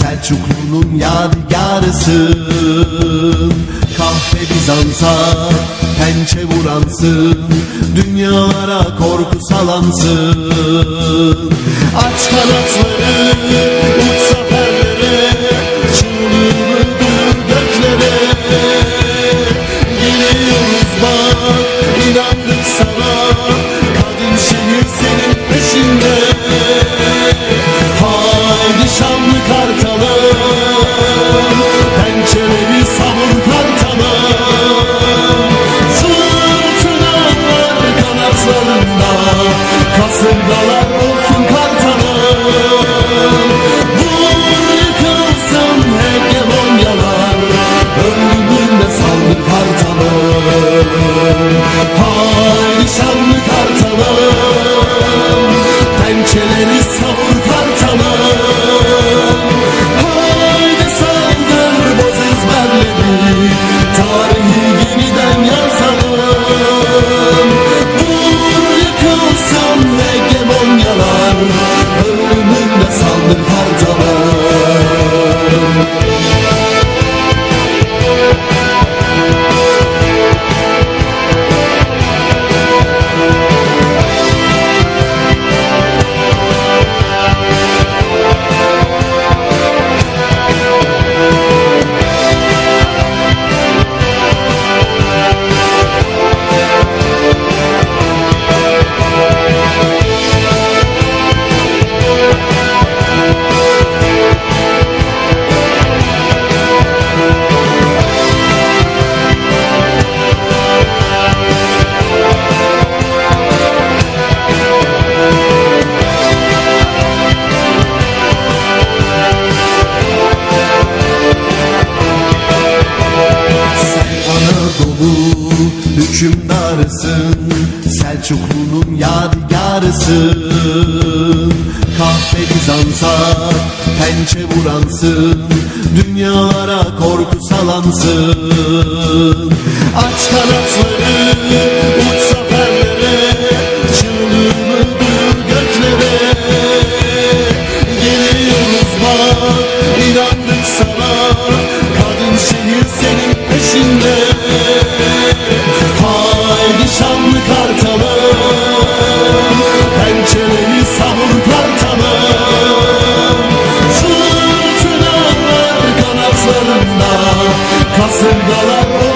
Selçuklu'nun yadigarısın Kahve Bizans'a pençe vuransın Dünyalara korku salansın. Aç kanatları Kasırgalar olsun hükümdarısın Selçuklu'nun yadigarısın Kahve Bizans'a pençe vuransın Dünyalara korku salansın. Aç kanatları Kasırgalar